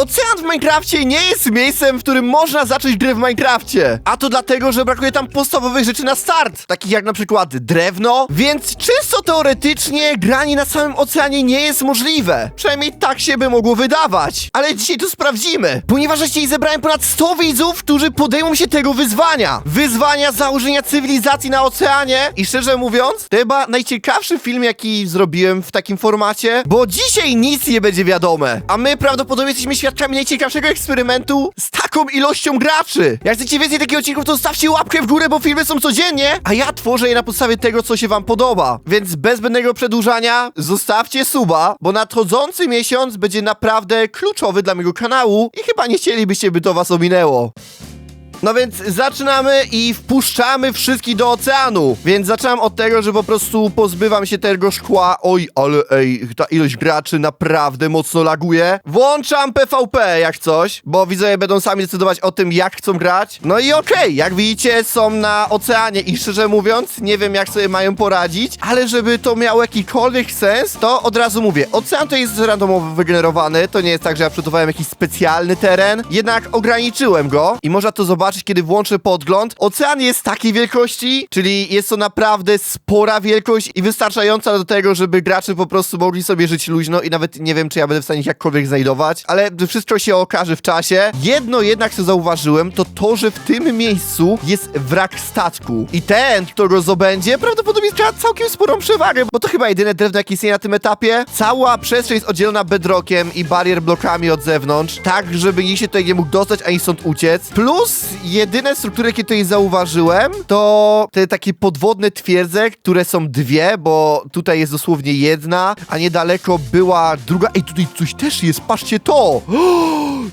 Ocean w Minecrafcie nie jest miejscem, w którym można zacząć grę w Minecrafcie. A to dlatego, że brakuje tam podstawowych rzeczy na start, takich jak na przykład drewno, więc czysto teoretycznie granie na samym oceanie nie jest możliwe. Przynajmniej tak się by mogło wydawać. Ale dzisiaj to sprawdzimy, ponieważ dzisiaj zebrałem ponad 100 widzów, którzy podejmą się tego wyzwania. Wyzwania założenia cywilizacji na oceanie i szczerze mówiąc, to chyba najciekawszy film, jaki zrobiłem w takim formacie, bo dzisiaj nic nie będzie wiadome, a my prawdopodobnie jesteśmy świadkami najciekawszego eksperymentu z taką ilością graczy. Jak chcecie więcej takich odcinków, to stawcie łapkę w górę, bo filmy są codziennie, a ja tworzę je na podstawie tego, co się wam podoba. Więc bez zbędnego przedłużania, zostawcie suba, bo nadchodzący miesiąc będzie naprawdę kluczowy dla mojego kanału i chyba nie chcielibyście, by to was ominęło. No więc zaczynamy i wpuszczamy wszystkich do oceanu. Więc zaczynam od tego, że po prostu pozbywam się tego szkła. Oj, ale ej, ta ilość graczy naprawdę mocno laguje. Włączam PvP jak coś, bo widzowie będą sami decydować o tym, jak chcą grać. No i okej, jak widzicie, są na oceanie i szczerze mówiąc, nie wiem jak sobie mają poradzić, ale żeby to miało jakikolwiek sens, to od razu mówię, ocean to jest randomowo wygenerowany, to nie jest tak, że ja przygotowałem jakiś specjalny teren, jednak ograniczyłem go i można to zobaczyć, kiedy włączę podgląd. Ocean jest takiej wielkości, czyli jest to naprawdę spora wielkość i wystarczająca do tego, żeby gracze po prostu mogli sobie żyć luźno i nawet nie wiem, czy ja będę w stanie ich jakkolwiek znajdować, ale wszystko się okaże w czasie. Jedno jednak, co zauważyłem, to to, że w tym miejscu jest wrak statku i ten, kto go zdobędzie, prawdopodobnie ma całkiem sporą przewagę, bo to chyba jedyne drewno, jakie istnieje na tym etapie. Cała przestrzeń jest oddzielona bedrockiem i barier blokami od zewnątrz, tak, żeby nikt się tutaj nie mógł dostać, ani stąd uciec. Plus jedyne struktury, jakie tutaj zauważyłem, to te takie podwodne twierdze, które są dwie, bo tutaj jest dosłownie jedna, a niedaleko była druga. Ej, tutaj coś też jest, patrzcie to!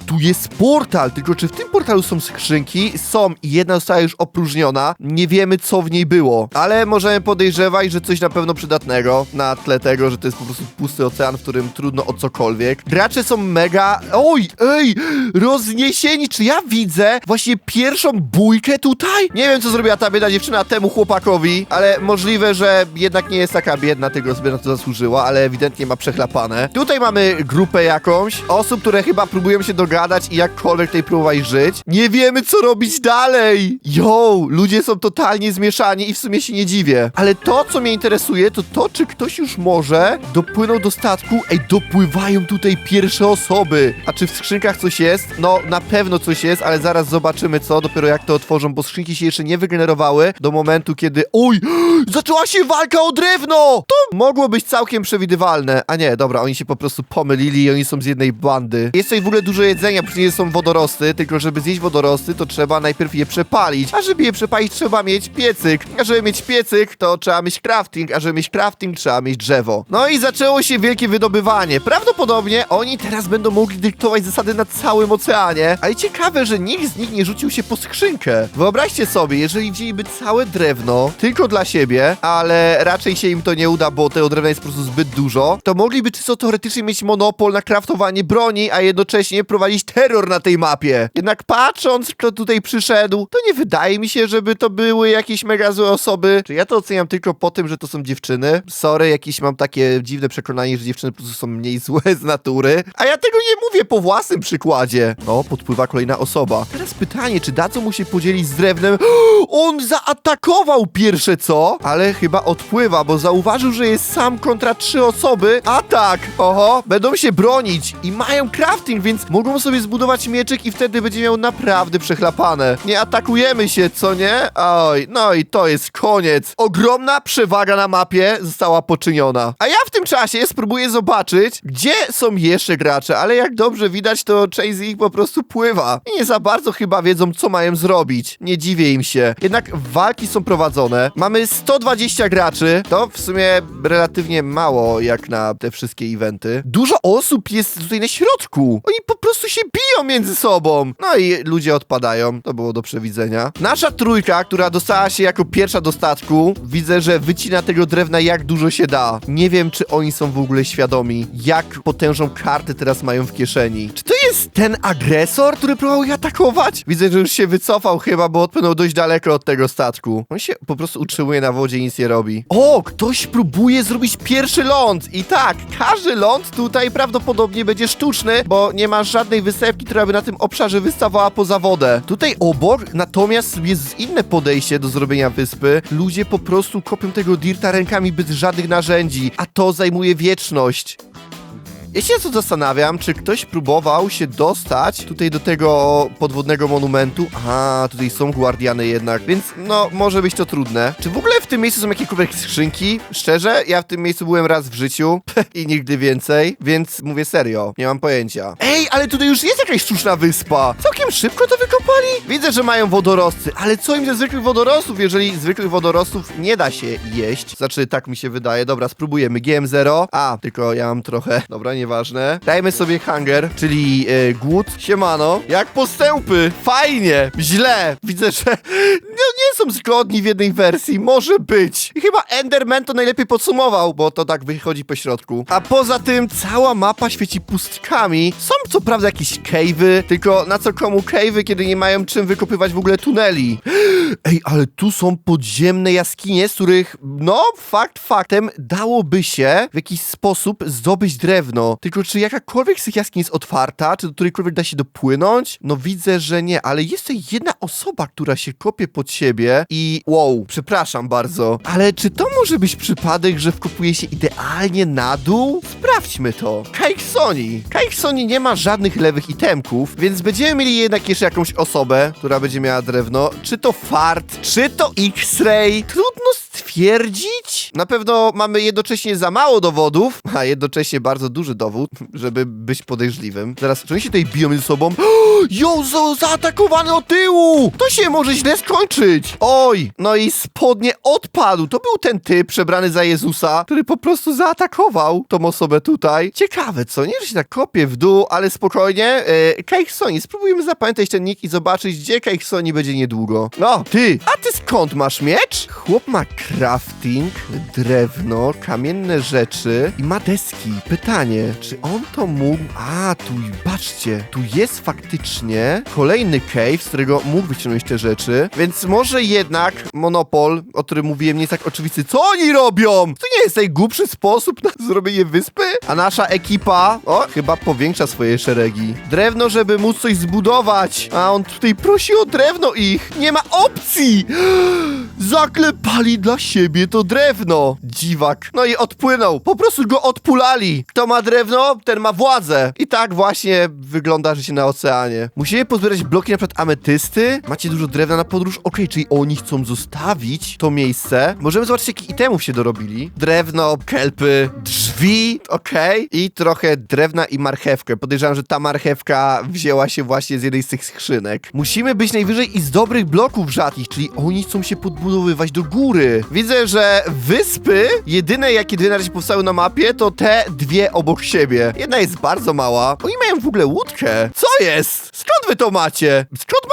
Tu jest portal, tylko czy w tym portalu są skrzynki? Są i jedna została już opróżniona. Nie wiemy, co w niej było, ale możemy podejrzewać, że coś na pewno przydatnego na tle tego, że to jest po prostu pusty ocean, w którym trudno o cokolwiek. Gracze są mega... Oj, ej, rozniesieni. Czy ja widzę właśnie pierwszą bójkę tutaj? Nie wiem, co zrobiła ta biedna dziewczyna temu chłopakowi, ale możliwe, że jednak nie jest taka biedna, tylko sobie na to zasłużyła, ale ewidentnie ma przechlapane. Tutaj mamy grupę jakąś, osób, które chyba próbują się dogadać i jakkolwiek tutaj próbować żyć. Nie wiemy, co robić dalej. Yo, ludzie są totalnie zmieszani i w sumie się nie dziwię. Ale to, co mnie interesuje, to to, czy ktoś już może dopłynął do statku. Ej, dopływają tutaj pierwsze osoby. A czy w skrzynkach coś jest? No, na pewno coś jest, ale zaraz zobaczymy co, dopiero jak to otworzą, bo skrzynki się jeszcze nie wygenerowały do momentu, kiedy... Oj! Zaczęła się walka o drewno! To mogło być całkiem przewidywalne. A nie, dobra, oni się po prostu pomylili i oni są z jednej bandy. Jest tutaj w ogóle dużo jedzenia, przecież są wodorosty, tylko żeby zjeść wodorosty, to trzeba najpierw je przepalić. A żeby je przepalić, trzeba mieć piecyk. A żeby mieć piecyk, to trzeba mieć crafting, a żeby mieć crafting, trzeba mieć drzewo. No i zaczęło się wielkie wydobywanie. Prawdopodobnie oni teraz będą mogli dyktować zasady na całym oceanie. Ale ciekawe, że nikt z nich nie rzucił się po skrzynkę. Wyobraźcie sobie, jeżeli wzięliby całe drewno tylko dla siebie, ale raczej się im to nie uda, bo tego drewna jest po prostu zbyt dużo, to mogliby czysto teoretycznie mieć monopol na kraftowanie broni, a jednocześnie prowadzić terror na tej mapie. Jednak patrząc, kto tutaj przyszedł, to nie wydaje mi się, żeby to były jakieś mega złe osoby. Czy ja to oceniam tylko po tym, że to są dziewczyny? Sorry, jakieś mam takie dziwne przekonanie, że dziewczyny po prostu są mniej złe z natury. A ja tego nie mówię po własnym przykładzie. O, podpływa kolejna osoba. Teraz pytanie, czy dadzą mu się podzielić z drewnem? On zaatakował pierwsze co? Ale chyba odpływa, bo zauważył, że jest sam kontra trzy osoby. A tak, oho, będą się bronić i mają crafting, więc mogą sobie zbudować mieczyk i wtedy będzie miał naprawdę przechlapane. Nie atakujemy się, co nie? Oj, no i to jest koniec. Ogromna przewaga na mapie została poczyniona. A ja w tym czasie spróbuję zobaczyć, gdzie są jeszcze gracze, ale jak dobrze widać, to część z nich po prostu pływa. I nie za bardzo chyba wiedzą, co mają zrobić. Nie dziwię im się. Jednak walki są prowadzone. Mamy 120 graczy. To w sumie relatywnie mało, jak na te wszystkie eventy. Dużo osób jest tutaj na środku. Oni po prostu się biją między sobą. No i ludzie odpadają. To było do przewidzenia. Nasza trójka, która dostała się jako pierwsza do statku, widzę, że wycina tego drewna jak dużo się da. Nie wiem, czy oni są w ogóle świadomi, jak potężną kartę teraz mają w kieszeni. Czy to jest ten agresor, który próbował je atakować? Widzę, że że już się wycofał chyba, bo odpłynął dość daleko od tego statku. On się po prostu utrzymuje na wodzie i nic nie robi. O, ktoś próbuje zrobić pierwszy ląd. I tak, każdy ląd tutaj prawdopodobnie będzie sztuczny, bo nie ma żadnej wysepki, która by na tym obszarze wystawała poza wodę. Tutaj obok natomiast jest inne podejście do zrobienia wyspy. Ludzie po prostu kopią tego dirta rękami bez żadnych narzędzi, a to zajmuje wieczność. Ja się co zastanawiam, czy ktoś próbował się dostać tutaj do tego podwodnego monumentu. Aha, tutaj są guardiany jednak, więc no, może być to trudne. Czy w ogóle w tym miejscu są jakiekolwiek skrzynki? Szczerze, ja w tym miejscu byłem raz w życiu i nigdy więcej, więc mówię serio, nie mam pojęcia. Ej, ale tutaj już jest jakaś sztuczna wyspa. Całkiem szybko to wykopali? Widzę, że mają wodorosty, ale co im ze zwykłych wodorostów, jeżeli zwykłych wodorostów nie da się jeść? Znaczy, tak mi się wydaje. Dobra, spróbujemy. GM0. A, tylko ja mam trochę... Dobra, nieważne. Dajmy sobie hunger, czyli e, głód. Siemano. Jak postępy. Fajnie. Źle. Widzę, że no, nie są zgodni w jednej wersji. Może być. I chyba Enderman to najlepiej podsumował, bo to tak wychodzi po środku. A poza tym cała mapa świeci pustkami. Są co prawda jakieś cave'y, tylko na co komu cave'y, kiedy nie mają czym wykopywać w ogóle tuneli. Ej, ale tu są podziemne jaskinie, z których, no, fakt faktem, dałoby się w jakiś sposób zdobyć drewno. Tylko czy jakakolwiek z tych jaskiń jest otwarta, czy do którejkolwiek da się dopłynąć? No widzę, że nie, ale jest tutaj jedna osoba, która się kopie pod siebie i wow, przepraszam bardzo, ale czy to może być przypadek, że wkopuje się idealnie na dół? Sprawdźmy to. Cake Sony nie ma żadnych lewych itemków, więc będziemy mieli jednak jeszcze jakąś osobę, która będzie miała drewno. Czy to fart, czy to X-ray? Trudno stwierdzić. Na pewno mamy jednocześnie za mało dowodów, a jednocześnie bardzo duży dowód, żeby być podejrzliwym. Zaraz, czy oni się tutaj biją ze sobą? Jo, zo, zaatakowany od tyłu! To się może źle skończyć. Oj, no i spodnie odpadł. To był ten typ przebrany za Jezusa, który po prostu zaatakował tą osobę tutaj. Ciekawe, co? Nie, że się tak kopie w dół, ale spokojnie. E, Cake Sony, spróbujmy zapamiętać ten nick i zobaczyć, gdzie Cake Sony będzie niedługo. No, ty, a ty skąd masz miecz? Chłop ma crafting, drewno, kamienne rzeczy i ma deski. Pytanie, czy on to mógł... A, tu, patrzcie, tu jest faktycznie kolejny cave, z którego mógł wyciągnąć te rzeczy, więc może jednak monopol, o którym mówiłem, nie jest tak oczywisty. Co oni robią? To nie jest najgłupszy sposób na zrobienie wyspy? A nasza ekipa, o, chyba powiększa swoje szeregi. Drewno, żeby móc coś zbudować, a on tutaj prosi o drewno ich. Nie ma opcji! Zaklepali dla siebie to drewno. Dziwak. No i odpłynął. Po prostu go odpulali. Kto ma drewno, ten ma władzę. I tak właśnie wygląda życie na oceanie. Musimy pozbierać bloki na przykład ametysty. Macie dużo drewna na podróż? Okej, czyli oni chcą zostawić to miejsce. Możemy zobaczyć, jakich itemów się dorobili. Drewno, kelpy, drzwi, okej. I trochę drewna i marchewkę. Podejrzewam, że ta marchewka wzięła się właśnie z jednej z tych skrzynek. Musimy być najwyżej i z dobrych bloków rzadkich, czyli oni chcą się podbudowywać do góry. Widzę, że wyspy, jedyne jakie dwie na razie powstały na mapie, to te dwie obok siebie. Jedna jest bardzo mała. Oni mają w ogóle łódkę. Co jest? Skąd wy to macie? Skąd?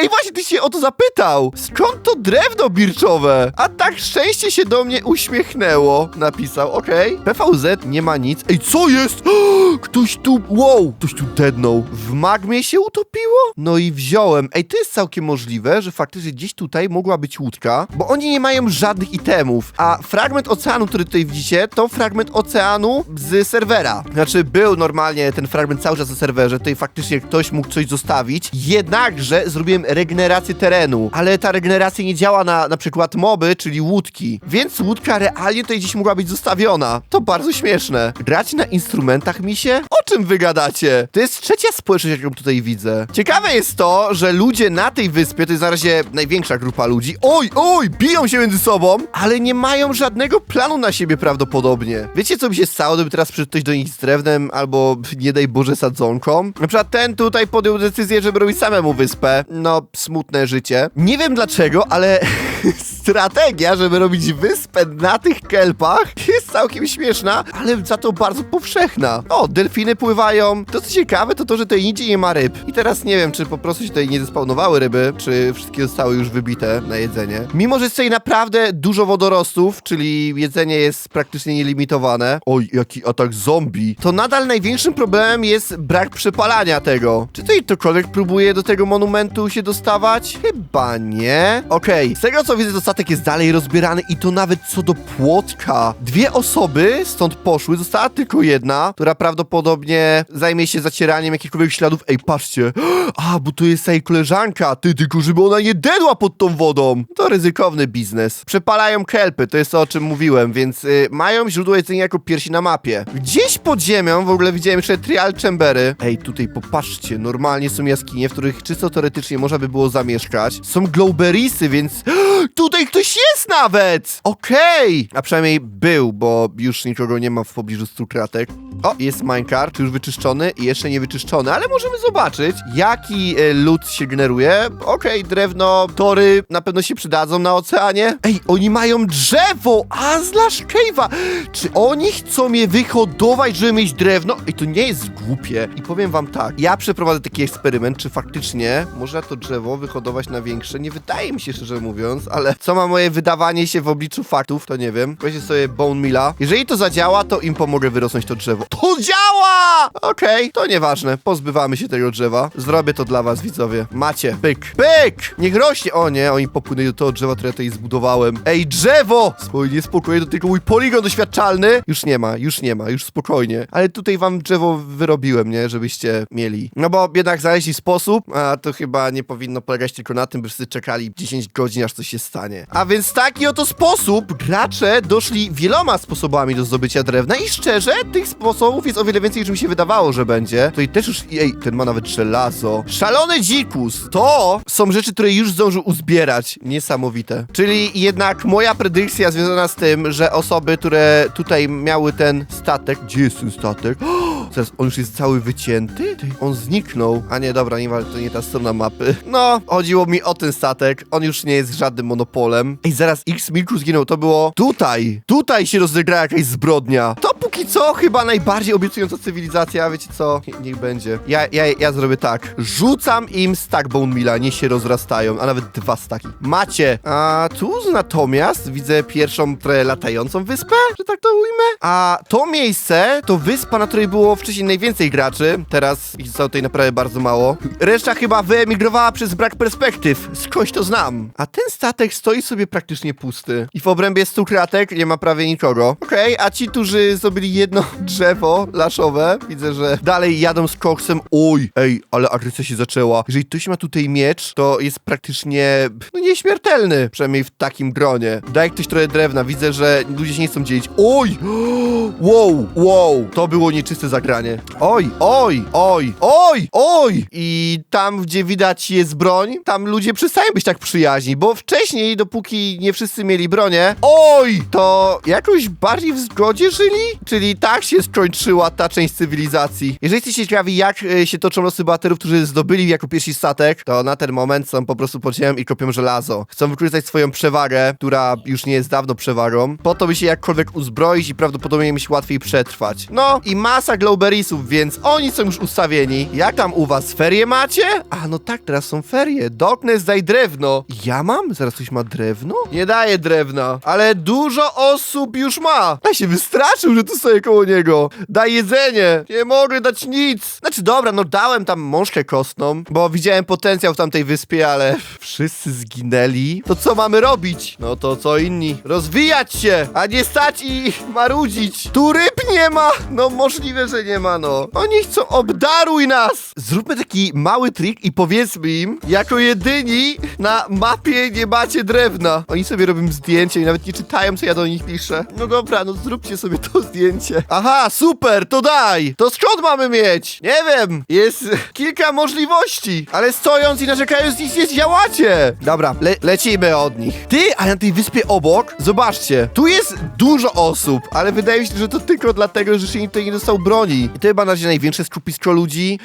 Ej, właśnie, ty się o to zapytał. Skąd to drewno birczowe? A tak szczęście się do mnie uśmiechnęło. Napisał, okej. PVZ nie ma nic. Ej, co jest? Ktoś tu, wow, ktoś tu dednął. W magmie się utopiło? No i wziąłem. Ej, to jest całkiem możliwe, że faktycznie gdzieś tutaj mogła być łódka, bo oni nie mają żadnych itemów, a fragment oceanu, który tutaj widzicie, to fragment oceanu z serwera. Znaczy, był normalnie ten fragment cały czas na serwerze, tutaj faktycznie ktoś mógł coś zostawić, jednakże zrobiłem regenerację terenu, ale ta regeneracja nie działa na na przykład moby, czyli łódki, więc łódka realnie tutaj gdzieś mogła być zostawiona. To bardzo śmieszne. Grać na instrumentach, misie? O czym wy gadacie? To jest trzecia społeczność, jaką tutaj widzę. Ciekawe jest to, że ludzie na tej wyspie, to jest na razie największa grupa ludzi, oj, oj, biją się między sobą, ale nie mają żadnego planu na siebie prawdopodobnie. Wiecie, co by się stało, gdyby teraz przyszedł ktoś do nich z drewnem, albo nie daj Boże sadzonką? Na przykład ten tutaj podjął decyzję, żeby robić samemu wyspę. No, smutne życie. Nie wiem dlaczego, ale strategia, żeby robić wyspę na tych kelpach jest całkiem śmieszna, ale za to bardzo powszechna. O, delfiny pływają. To co ciekawe, to to, że tutaj nigdzie nie ma ryb. I teraz nie wiem, czy po prostu się tutaj nie zespawnowały ryby, czy wszystkie zostały już wybite na jedzenie. Mimo, że jest tutaj naprawdę dużo wodorostów, czyli jedzenie jest praktycznie nielimitowane. Oj, jaki atak zombie. To nadal największym problemem jest brak przepalania tego. Czy tutaj ktokolwiek próbuje do tego monumentu się się dostawać? Chyba nie. Okej, z tego co widzę, to statek jest dalej rozbierany i to nawet co do płotka. Dwie osoby stąd poszły, została tylko jedna, która prawdopodobnie zajmie się zacieraniem jakichkolwiek śladów. Ej, patrzcie. A, bo to jest jej koleżanka. Ty, tylko żeby ona nie dedła pod tą wodą. To ryzykowny biznes. Przepalają kelpy, to jest to, o czym mówiłem, więc y, mają źródło jedzenia jako piersi na mapie. Gdzieś pod ziemią, w ogóle widziałem jeszcze trial chambery. Ej, tutaj popatrzcie, normalnie są jaskinie, w których czysto teoretycznie można by było zamieszkać. Są glowberriesy, więc tutaj ktoś jest nawet! Okej! A przynajmniej był, bo już nikogo nie ma w pobliżu stu kratek. O, jest minecart, już wyczyszczony i jeszcze nie wyczyszczony, ale możemy zobaczyć, jaki e, lód się generuje. Okej, drewno, tory na pewno się przydadzą na oceanie. Ej, oni mają drzewo! Azlash Cave'a! Czy oni chcą je wyhodować, żeby mieć drewno? Ej, to nie jest głupie. I powiem wam tak, ja przeprowadzę taki eksperyment, czy faktycznie można to drzewo wyhodować na większe. Nie wydaje mi się, szczerze mówiąc, ale co ma moje wydawanie się w obliczu faktów, to nie wiem. Weźcie sobie Bone Milla. Jeżeli to zadziała, to im pomogę wyrosnąć to drzewo. To działa! Okej, to nieważne. Pozbywamy się tego drzewa. Zrobię to dla was, widzowie. Macie. Pyk. Pyk! Niech rośnie. O nie, oni popłynęli do tego drzewa, które ja tutaj zbudowałem. Ej, drzewo! Spokojnie, spokojnie, to tylko mój poligon doświadczalny. Już nie ma, już nie ma, już spokojnie. Ale tutaj wam drzewo wyrobiłem, nie? Żebyście mieli. No bo jednak znaleźli sposób, a to chyba nie powinno polegać tylko na tym, by wszyscy czekali 10 godzin, aż coś się stanie. A więc taki oto sposób gracze doszli wieloma sposobami do zdobycia drewna i szczerze, tych sposobów jest o wiele więcej, niż mi się wydawało, że będzie. Tutaj też już, ej, ten ma nawet żelazo. Szalony dzikus! To są rzeczy, które już zdążył uzbierać. Niesamowite. Czyli jednak moja predykcja związana z tym, że osoby, które tutaj miały ten statek... Gdzie jest ten statek? Zaraz, on już jest cały wycięty? Ty, on zniknął. A nie, dobra, nie to nie ta strona mapy. No, chodziło mi o ten statek. On już nie jest żadnym monopolem. Ej, zaraz, X Milku zginął, to było tutaj. Tutaj się rozegrała jakaś zbrodnia. To póki co chyba najbardziej obiecująca cywilizacja, wiecie co? Nie- Niech będzie. Ja, ja, ja zrobię tak. Rzucam im stack Bone Milla, nie się rozrastają, a nawet dwa staki. Macie. A tu natomiast widzę pierwszą trochę latającą wyspę, że tak to ujmę. A to miejsce to wyspa, na której było wcześniej najwięcej graczy. Teraz ich zostało tutaj naprawdę bardzo mało. Reszta chyba wyemigrowała przez brak perspektyw. Skądś to znam. A ten statek stoi sobie praktycznie pusty. I w obrębie stu kratek nie ma prawie nikogo. Okej, a ci, którzy zdobyli jedno drzewo laszowe, widzę, że dalej jadą z koksem. Oj, ej, ale agresja się zaczęła. Jeżeli ktoś ma tutaj miecz, to jest praktycznie, no nieśmiertelny. Przynajmniej w takim gronie. Daj ktoś trochę drewna. Widzę, że ludzie się nie chcą dzielić. Oj! Wow, wow, to było nieczyste zagranie. Oj, oj, oj, oj, oj! I tam, gdzie widać jest broń, tam ludzie przestają być tak przyjaźni, bo wcześniej, dopóki nie wszyscy mieli bronię, oj, to jakoś bardziej w zgodzie żyli? Czyli tak się skończyła ta część cywilizacji. Jeżeli jesteście ciekawi, jak e, się toczą losy bohaterów, którzy zdobyli jako pierwsi statek, to na ten moment są po prostu pod ziemią i kopią żelazo. Chcą wykorzystać swoją przewagę, która już nie jest dawno przewagą, po to by się jakkolwiek uzbroić i prawdopodobnie im się łatwiej przetrwać. No i masa glowberriesów, więc oni są już ustawieni. Jak tam u was? Ferie macie? A no tak, teraz są ferie. Darkness daj drewno. Ja mam? Zaraz ktoś ma drewno? Nie daje drewna, ale dużo osób już ma. Ja się wystraszył, że tu stoję koło niego. Daj jedzenie. Nie mogę dać nic. Znaczy dobra, no dałem tam mążkę kostną, bo widziałem potencjał w tamtej wyspie, ale wszyscy zginęli. To co mamy robić? No to co inni? Rozwijać się, a nie stać i marudzić. Tu ryb nie ma. No możliwe, że nie ma, no. Oni chcą, obdaruj nas. Zróbmy taki mały trik i powiedzmy im, jako jedyni na mapie nie macie drewna. Oni sobie robią zdjęcie i nawet nie czytają, co ja do nich piszę. No dobra, no zróbcie sobie to zdjęcie. Aha, super, to daj. To skąd mamy mieć? Nie wiem. Jest kilka możliwości, ale stojąc i narzekając nic nie działacie. Dobra, le lecimy od nich. Ty, a na tej wyspie obok, zobaczcie, tu jest dużo osób, ale wydaje mi się, że to tylko dlatego, że się tutaj nie dostał broni. I to chyba na razie największe skupisko ludzi.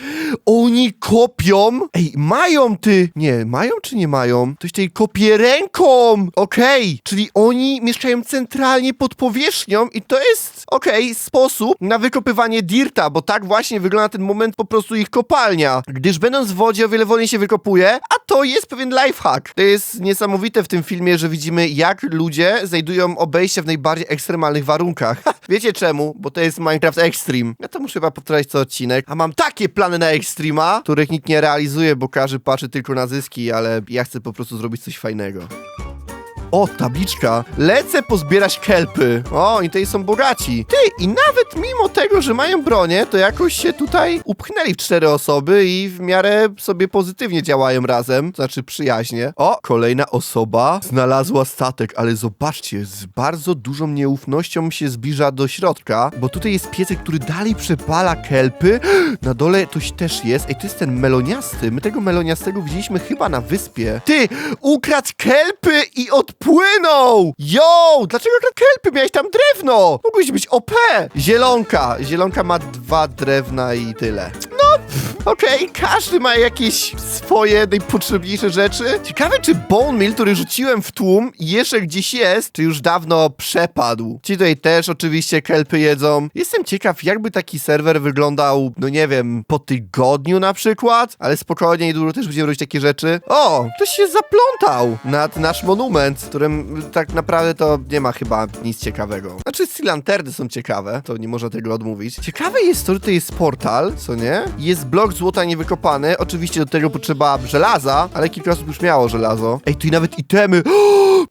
Oni kopią. Ej, mają ty. Nie, mają czy nie mają? Ktoś tutaj kopie ręką. Okej, czyli oni mieszkają centralnie pod powierzchnią i to jest... Okej sposób na wykopywanie dirta, bo tak właśnie wygląda ten moment po prostu ich kopalnia. Gdyż będąc w wodzie o wiele wolniej się wykopuje, a to jest pewien lifehack. To jest niesamowite w tym filmie, że widzimy jak ludzie znajdują obejście w najbardziej ekstremalnych warunkach. Wiecie czemu? Bo to jest Minecraft Extreme. Ja to muszę chyba powtarzać co odcinek. A mam takie plany na Extrema, których nikt nie realizuje, bo każdy patrzy tylko na zyski, ale ja chcę po prostu zrobić coś fajnego. O, tabliczka. Lecę pozbierać kelpy. O, i tutaj są bogaci. Ty, i nawet mimo tego, że mają bronię, to jakoś się tutaj upchnęli w cztery osoby i w miarę sobie pozytywnie działają razem. Znaczy przyjaźnie. O, kolejna osoba znalazła statek, ale zobaczcie, z bardzo dużą nieufnością się zbliża do środka, bo tutaj jest piesek, który dalej przepala kelpy. Na dole coś też jest. Ej, to jest ten meloniasty. My tego meloniastego widzieliśmy chyba na wyspie. Ty, ukradł kelpy i odpłynął! Yo! Dlaczego ukradł kelpy? Miałeś tam drewno! Mogłeś być OP! Zielonka. Zielonka ma dwa drewna i tyle. No, okej, każdy ma jakieś swoje najpotrzebniejsze rzeczy. Ciekawe, czy Bone Meal, który rzuciłem w tłum, jeszcze gdzieś jest, czy już dawno przepadł. Ci tutaj też oczywiście kelpy jedzą. Jestem ciekaw, jakby taki serwer wyglądał, no nie wiem, po tygodniu na przykład, ale spokojnie, niedługo też będziemy robić takie rzeczy. O, ktoś się zaplątał nad nasz monument, w którym tak naprawdę to nie ma chyba nic ciekawego. Znaczy, Steel Lanterny są ciekawe, to nie można tego odmówić. Ciekawe jest to, że to jest portal, co nie? Jest blok złota niewykopany, oczywiście do tego potrzeba żelaza, ale kilka osób już miało żelazo. Ej, tu i nawet itemy.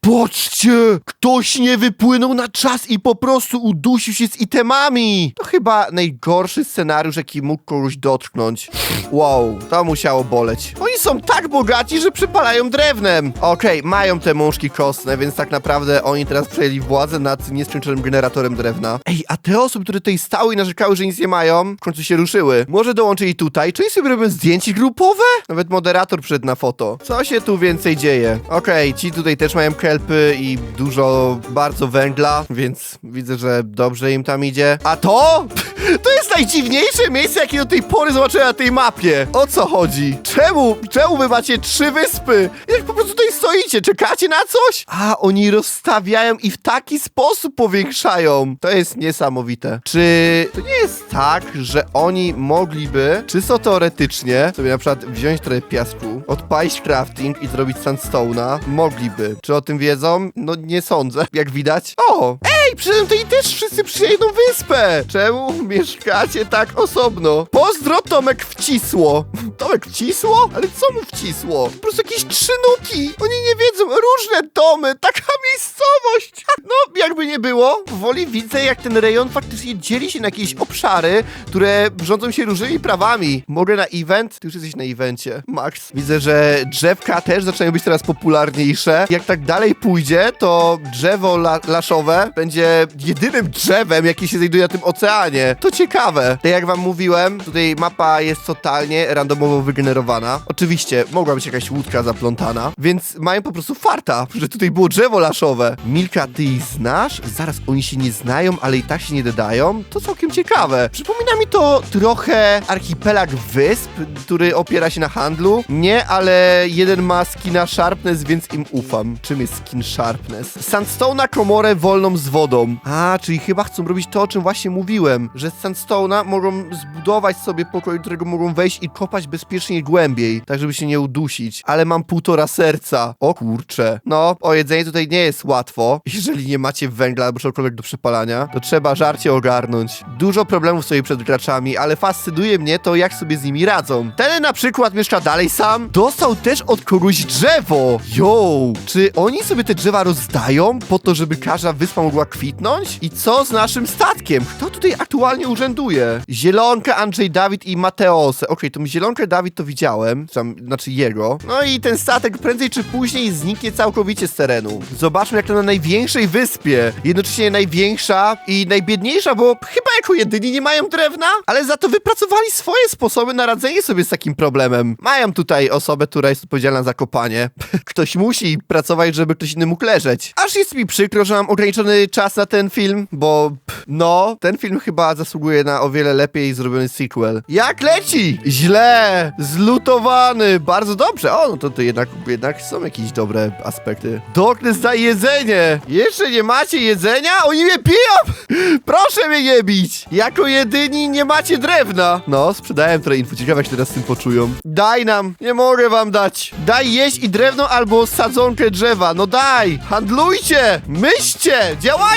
Patrzcie! Ktoś nie wypłynął na czas i po prostu udusił się z itemami! To chyba najgorszy scenariusz, jaki mógł kogoś dotknąć. Wow, to musiało boleć. Oni są tak bogaci, że przypalają drewnem. Okej, mają te mążki więc tak naprawdę oni teraz przejęli władzę nad nieskończonym generatorem drewna. Ej, a te osoby, które tutaj stały i narzekały, że nic nie mają, w końcu się ruszyły. Może dołączyli tutaj? Czy oni sobie robią zdjęcie grupowe? Nawet moderator przed na foto. Co się tu więcej dzieje? Okej, ci tutaj też mają kelpy i dużo, bardzo węgla, więc widzę, że dobrze im tam idzie. A to? To jest najdziwniejsze miejsce, jakie do tej pory zobaczyłem na tej mapie. O co chodzi? Czemu? Czemu wy macie trzy wyspy? Jak po prostu tutaj stoicie? Czekacie na coś? A, oni rozstawiają i w taki sposób powiększają. To jest niesamowite. Czy to nie jest tak, że oni mogliby, czysto teoretycznie, sobie na przykład wziąć trochę piasku, odpalić crafting i zrobić sandstone'a? Mogliby. Czy o tym wiedzą? No nie sądzę. Jak widać. O! Ej, przecież tutaj też wszyscy przyjdą wyspę! Czemu mieszkacie tak osobno? Pozdro Tomek wcisło. Tomek wcisło? Ale co mu wcisło? Po prostu jakieś trzy nuki. Oni nie wiedzą, różne domy, taka miejscowość. No, jakby nie było, powoli widzę, jak ten rejon faktycznie dzieli się na jakieś obszary, które rządzą się różnymi prawami. Mogę na event? Ty już jesteś na evencie. Max. Widzę, że drzewka też zaczynają być teraz popularniejsze. Jak tak dalej pójdzie, to drzewo la laszowe będzie jedynym drzewem, jakie się znajduje na tym oceanie. To ciekawe. Tak jak wam mówiłem, tutaj mapa jest totalnie randomowo wygenerowana. Oczywiście, mogła być jakaś łódka zaplątana, więc mają po prostu farta, że tutaj było drzewo laszowe. Milka, ty ich znasz? Zaraz, oni się nie znają, ale i tak się nie dodają? To całkiem ciekawe. Przypomina mi to trochę archipelag wysp, który opiera się na handlu. Nie, ale jeden ma skina Sharpness, więc im ufam. Czym jest skin Sharpness? Sandstone'a komorę wolną z wodą. A, czyli chyba chcą robić to, o czym właśnie mówiłem, że z Sandstone'a mogą zbudować sobie pokój, do którego mogą wejść i kopać bezpiecznie głębiej, tak żeby się nie udusić. Ale mam półtora serca. O kurcze. No, o jedzenie tutaj nie jest łatwo. Jeżeli nie macie węgla albo czegokolwiek do przepalania, to trzeba żarcie ogarnąć. Dużo problemów stoi przed graczami, ale fascynuje mnie to, jak sobie z nimi radzą. Ten na przykład mieszka dalej sam, dostał też od kogoś drzewo. Yo! Czy oni sobie te drzewa rozdają po to, żeby każda wyspa mogła kwitnąć? I co z naszym statkiem? Kto tutaj aktualnie urzęduje? Zielonka, Andrzej Dawid i Mateos. Okej, tą Zielonkę Dawid to widziałem, tam, znaczy jego. No i ten statek prędzej czy później zniknie całkowicie z terenu. Zobaczmy, jak to na największej wyspie. Jednocześnie największa i najbiedniejsza, bo chyba jako jedyni nie mają drewna, ale za to wypracowali swoje sposoby na radzenie sobie z takim problemem. Mają tutaj osobę, która jest odpowiedzialna za kopanie. Ktoś musi pracować, żeby ktoś inny mógł leżeć. Aż jest mi przykro, że mam ograniczony czas czas na ten film, bo no, ten film chyba zasługuje na o wiele lepiej zrobiony sequel. Jak leci? Źle, zlutowany, bardzo dobrze. O, no to, to jednak, jednak są jakieś dobre aspekty. Darkness daje jedzenie. Jeszcze nie macie jedzenia? Oni mnie piją! Proszę mnie nie bić! Jako jedyni nie macie drewna. No, sprzedałem trochę info. Ciekawe, jak się teraz z tym poczują. Daj nam. Nie mogę wam dać. Daj jeść i drewno albo sadzonkę drzewa. No daj. Handlujcie. Myślcie. Działajcie.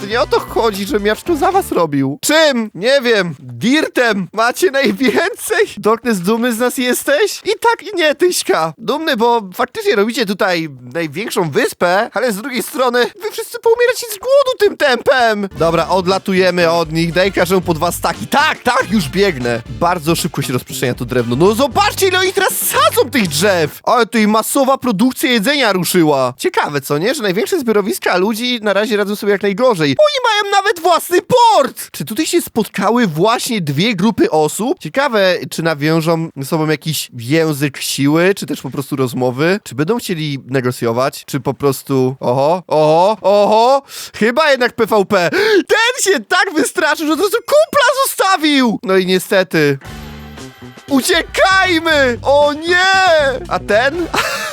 To nie o to chodzi, żebym ja wszystko za was robił. Czym? Nie wiem. Dirtem. Macie najwięcej? Darkness, dumny z nas jesteś? I tak i nie, Tyśka. Dumny, bo faktycznie robicie tutaj największą wyspę, ale z drugiej strony wy wszyscy poumieracie z głodu tym tempem. Dobra, odlatujemy od nich. Daj każdemu po dwa staki. Tak, tak, już biegnę. Bardzo szybko się rozprzestrzenia to drewno. No zobaczcie, ile oni teraz sadzą tych drzew. Ale tutaj masowa produkcja jedzenia ruszyła. Ciekawe, co nie? Że największe zbiorowiska ludzi na razie radzą sobie jak najgorzej. Oni mają nawet własny port! Czy tutaj się spotkały właśnie dwie grupy osób? Ciekawe, czy nawiążą ze sobą jakiś język siły, czy też po prostu rozmowy? Czy będą chcieli negocjować? Czy po prostu... Oho, oho, oho! Chyba jednak PvP. Ten się tak wystraszył, że od razu kumpla zostawił! No i niestety... Uciekajmy! O nie! A ten?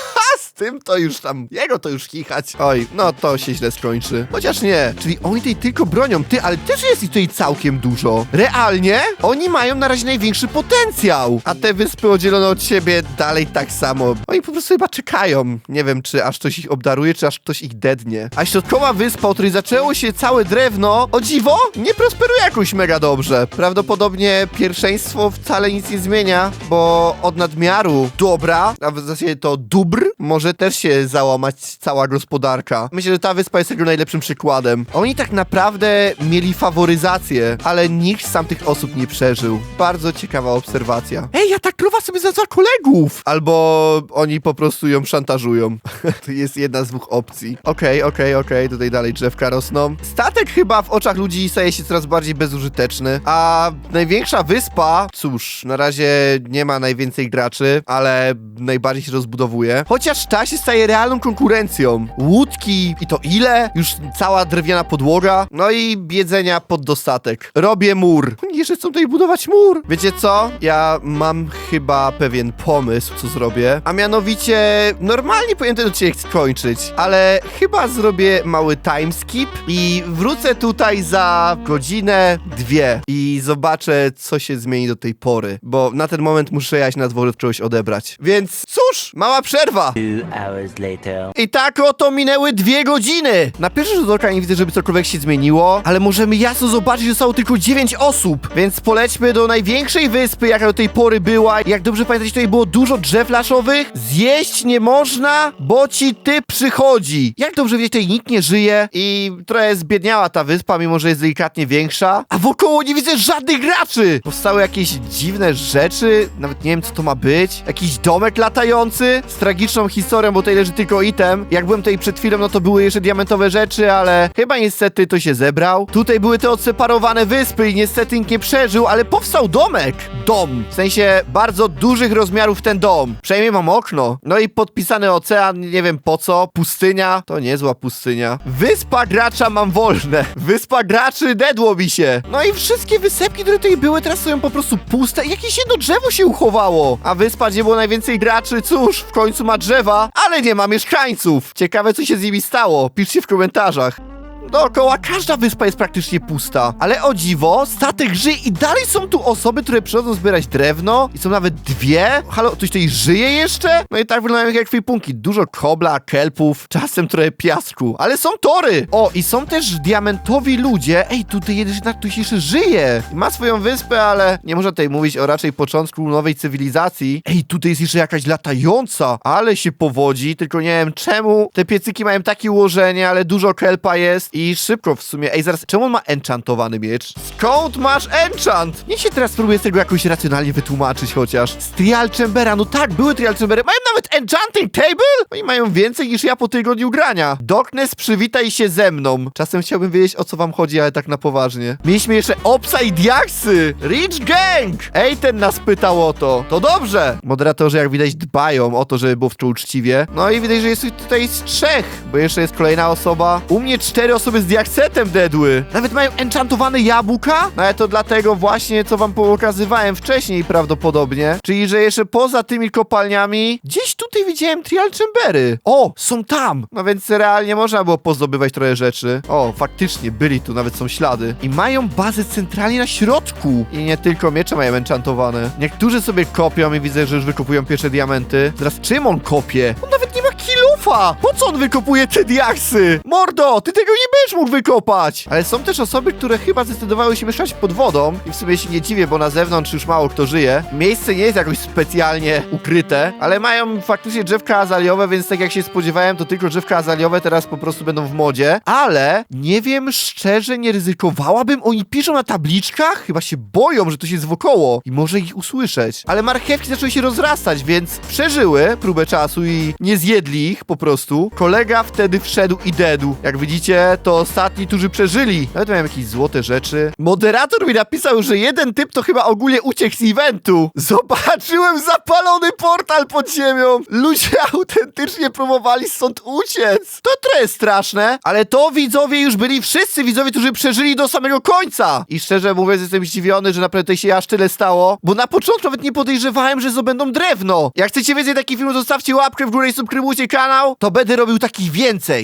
Tym to już tam, jego to już kichać. Oj, no to się źle skończy. Chociaż nie, czyli oni tutaj tylko bronią, ty, ale też jest ich tutaj całkiem dużo. Realnie? Oni mają na razie największy potencjał. A te wyspy oddzielone od siebie dalej tak samo. Oni po prostu chyba czekają. Nie wiem, czy aż ktoś ich obdaruje, czy aż ktoś ich dednie. A środkowa wyspa, od której zaczęło się całe drewno, o dziwo, nie prosperuje jakoś mega dobrze. Prawdopodobnie pierwszeństwo wcale nic nie zmienia, bo od nadmiaru dobra, a w zasadzie to dóbr, może też się załamać cała gospodarka. Myślę, że ta wyspa jest tego najlepszym przykładem. Oni tak naprawdę mieli faworyzację, ale nikt z tamtych osób nie przeżył. Bardzo ciekawa obserwacja. Ej, ja ta krowa sobie za kolegów! Albo oni po prostu ją szantażują. to jest jedna z dwóch opcji. Okej, okej, okej, tutaj dalej drzewka rosną. Statek chyba w oczach ludzi staje się coraz bardziej bezużyteczny, a największa wyspa, cóż, na razie nie ma najwięcej graczy, ale najbardziej się rozbudowuje. Chociaż ta się staje realną konkurencją. Łódki i to ile? Już cała drewniana podłoga. No i jedzenia pod dostatek. Robię mur. Oni jeszcze chcą tutaj budować mur. Wiecie co? Ja mam chyba pewien pomysł, co zrobię. A mianowicie, normalnie powinien ten odcinek skończyć, ale chyba zrobię mały timeskip i wrócę tutaj za godzinę, dwie i zobaczę, co się zmieni do tej pory, bo na ten moment muszę jechać na dworzec czegoś odebrać. Więc cóż, mała przerwa. Hours later. I tak oto minęły dwie godziny! Na pierwszy rzut oka nie widzę, żeby cokolwiek się zmieniło, ale możemy jasno zobaczyć, że są tylko 9 osób, więc polećmy do największej wyspy, jaka do tej pory była. Jak dobrze pamiętacie, tutaj było dużo drzew laszowych. Zjeść nie można, bo ci typ przychodzi. Jak dobrze wiedzieć, tutaj nikt nie żyje i trochę zbiedniała ta wyspa, mimo że jest delikatnie większa. A wokoło nie widzę żadnych graczy! Powstały jakieś dziwne rzeczy, nawet nie wiem, co to ma być. Jakiś domek latający z tragiczną historią, bo tutaj leży tylko item. Jak byłem tutaj przed chwilą, no to były jeszcze diamentowe rzeczy, ale chyba niestety to się zebrał. Tutaj były te odseparowane wyspy i niestety nikt nie przeżył, ale powstał domek. Dom. W sensie bardzo dużych rozmiarów ten dom. Przynajmniej mam okno. No i podpisany ocean, nie wiem po co. Pustynia. To niezła pustynia. Wyspa gracza mam wolne. Wyspa graczy dedło mi się. No i wszystkie wysepki, które tutaj były, teraz są po prostu puste. Jakieś jedno drzewo się uchowało. A wyspa, gdzie było najwięcej graczy, cóż, w końcu ma drzewa, ale nie ma mieszkańców. Ciekawe, co się z nimi stało. Piszcie w komentarzach. Dookoła każda wyspa jest praktycznie pusta. Ale o dziwo, statek żyje i dalej są tu osoby, które przychodzą zbierać drewno i są nawet dwie. Halo, ktoś tutaj żyje jeszcze? No i tak wyglądają jak ekwipunki. Dużo kobla, kelpów, czasem trochę piasku, ale są tory. O, i są też diamentowi ludzie. Ej, tutaj jednak się jeszcze żyje. Ma swoją wyspę, ale nie można tutaj mówić o raczej początku nowej cywilizacji. Ej, tutaj jest jeszcze jakaś latająca, ale się powodzi, tylko nie wiem czemu. Te piecyki mają takie ułożenie, ale dużo kelpa jest i szybko w sumie. Ej, zaraz, czemu on ma enchantowany miecz? Skąd masz enchant? Niech się teraz spróbuję z tego jakoś racjonalnie wytłumaczyć chociaż. Z Trial Chambera, no tak, były Trial Chambery, mają nawet enchanting table? Oni mają więcej niż ja po tygodniu grania. Darkness, przywitaj się ze mną. Czasem chciałbym wiedzieć, o co wam chodzi, ale tak na poważnie. Mieliśmy jeszcze Opsa i Diaksy. Rich Gang! Ej, ten nas pytał o to. To dobrze. Moderatorzy, jak widać, dbają o to, żeby było w uczciwie. No i widać, że jest tutaj z trzech, bo jeszcze jest kolejna osoba. U mnie cztery osoby z Diaksetem dedły. Nawet mają enchantowane jabłka? No ale to dlatego właśnie, co wam pokazywałem wcześniej prawdopodobnie. Czyli, że jeszcze poza tymi kopalniami, gdzieś tutaj widziałem trial chambery. O, są tam! No więc realnie można było pozdobywać trochę rzeczy. O, faktycznie, byli tu, nawet są ślady. I mają bazę centralnie na środku. I nie tylko miecze mają enchantowane. Niektórzy sobie kopią i widzę, że już wykopują pierwsze diamenty. Teraz czym on kopie? On nawet nie ma kilofa! Po co on wykopuje te diaksy? Mordo, ty tego nie będziesz mógł wykopać! Ale są też osoby, które chyba zdecydowały się mieszkać pod wodą i w sumie się nie dziwię, bo na zewnątrz już mało kto żyje. Miejsce nie jest jakoś specjalnie ukryte, ale mają faktycznie drzewka azaliowe, więc tak jak się spodziewałem, to tylko drzewka azaliowe teraz po prostu będą w modzie. Ale nie wiem, szczerze nie ryzykowałabym. Oni piszą na tabliczkach? Chyba się boją, że to się jest wokoło i może ich usłyszeć. Ale marchewki zaczęły się rozrastać, więc przeżyły próbę czasu i nie zjedli ich po prostu. Kolega wtedy wszedł i dedł. Jak widzicie, to ostatni, którzy przeżyli. Nawet mają jakieś złote rzeczy. Moderator mi napisał, że jeden typ to chyba ogólnie uciekł z eventu. Zobaczyłem zapalony portal pod ziemią. Ludzie autentycznie próbowali stąd uciec. To trochę straszne, ale to widzowie już byli wszyscy widzowie, którzy przeżyli do samego końca. I szczerze mówiąc, jestem zdziwiony, że naprawdę się aż tyle stało, bo na początku nawet nie podejrzewałem, że zdobędą drewno. Jak chcecie więcej takich filmów, zostawcie łapkę w górę i subskrybujcie kanał, to będę robił takich więcej.